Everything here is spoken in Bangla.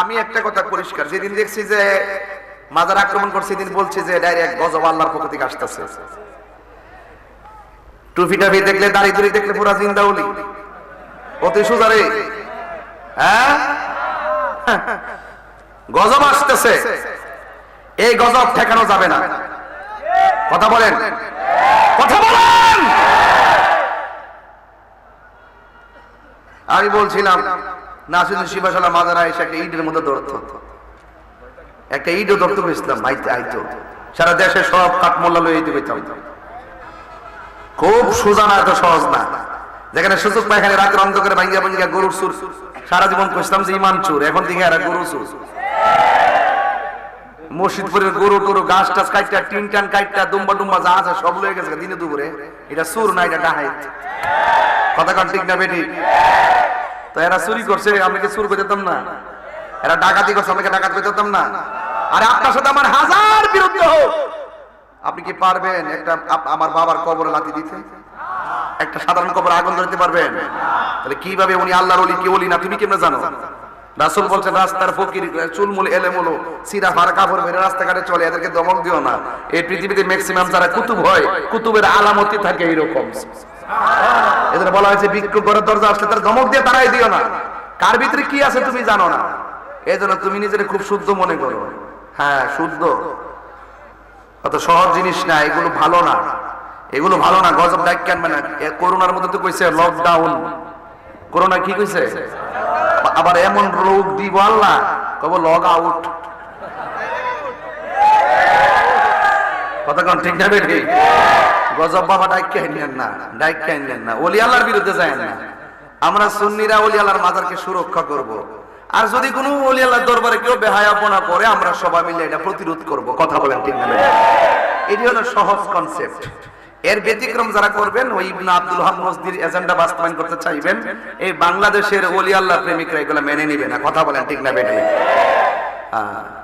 আমি একটা কথা পরিষ্কার, যেদিন দেখছি যে মাজার আক্রমণ করছে, সেদিন বলছি যে ডাইরেক্ট গজব আল্লাহর পক্ষ থেকে আসতেছে। টুপি টাফি দেখলে, দাড়ি দুড়ি দেখলে পুরা জিন্দাউলি অতি সুজারে। হ্যাঁ? গজব আসতেছে। এই গজব ঠেকানো যাবে না। কথা বলেন। কথা বলেন! আমি বলছিলাম যেখানে অন্ধকারে সুর জীবন যে ইমান চুর, এখন এরা গরু মসজিদপুরের গরু টরু গাছ টাছ কাইটা টিন টান কাইটা দুম্বা ডুম্বা যা আছে সব লয়ে গেছে দিনে দুপুরে। এটা সুর না, এটা ডাহাইত কথা কান ঠিক না, বেটি? তো এরা চুরি করছে, আমি কি চুর করে দিতাম না? এরা ডাকাতি করছে আমাকে ডাকাত করে দিতাম না? আরে আপনার সাথে আমার হাজার বিরুদ্ধ হোক। আপনি কি পারবেন একটা আমার বাবার কবরে লাথি দিতে? একটা সাধারণ কবর আগুন ধরতে পারবেন? তাহলে কীভাবে উনি আল্লাহর ওলি, কি ওলি না? তুমি কেমনে জানো? রাসূল বলছেন রাস্তার ফকির, চুলমুল এলেমুলো, সিরা ফার কাপড় মেরে রাস্তাঘাটে চলে, এদেরকে দমক দিও না। এই পৃথিবীতে ম্যাক্সিমাম যারা কুতুব হয়, কুতুবের আলামতি থাকে এইরকম। এদের বলা হয়েছে, বিক্ষোভ করার দরজা আসলে তার ধমক দিয়ে তারাই দিও না। কার ভিতরে কি আছে তুমি জানো না। এই জন্য তুমি নিজের খুব শুদ্ধ মনে করো। হ্যাঁ শুদ্ধ। অত সহজ জিনিস না, এগুলো ভালো না। এগুলো ভালো না, গজব ডাক কেনবে না করোনার মধ্যে তো কইছে লকডাউন করোনা কি কইছে? আবার এমন রোগ দিব আল্লাহ কব লগ আউট কথা কোন ঠিক না বেঠি? গজব বাবা ডাক কেন না ডাক কেন না ওলি আল্লাহর বিরুদ্ধে যায় না। আমরা সুন্নিরা ওলি আল্লাহর মাজারকে সুরক্ষা করব। আর যদি কোনো ওলি আল্লাহর দরবারে কেউ বেহায়াপনা করে আমরা সবাই মিলে এটা প্রতিরোধ করব। কথা বলেন ঠিক না? এটি হলো সহজ কনসেপ্ট এর ব্যতিক্রম যারা করবেন, ওই ইবনে আব্দুল হাম মসজিদ এজেন্ডা বাস্তবায়ন করতে চাইবেন, এই বাংলাদেশের ওলি আল্লাহ প্রেমিকরা এগুলো মেনে নিবে না। কথা বলেন ঠিক না বেঠি হ্যাঁ।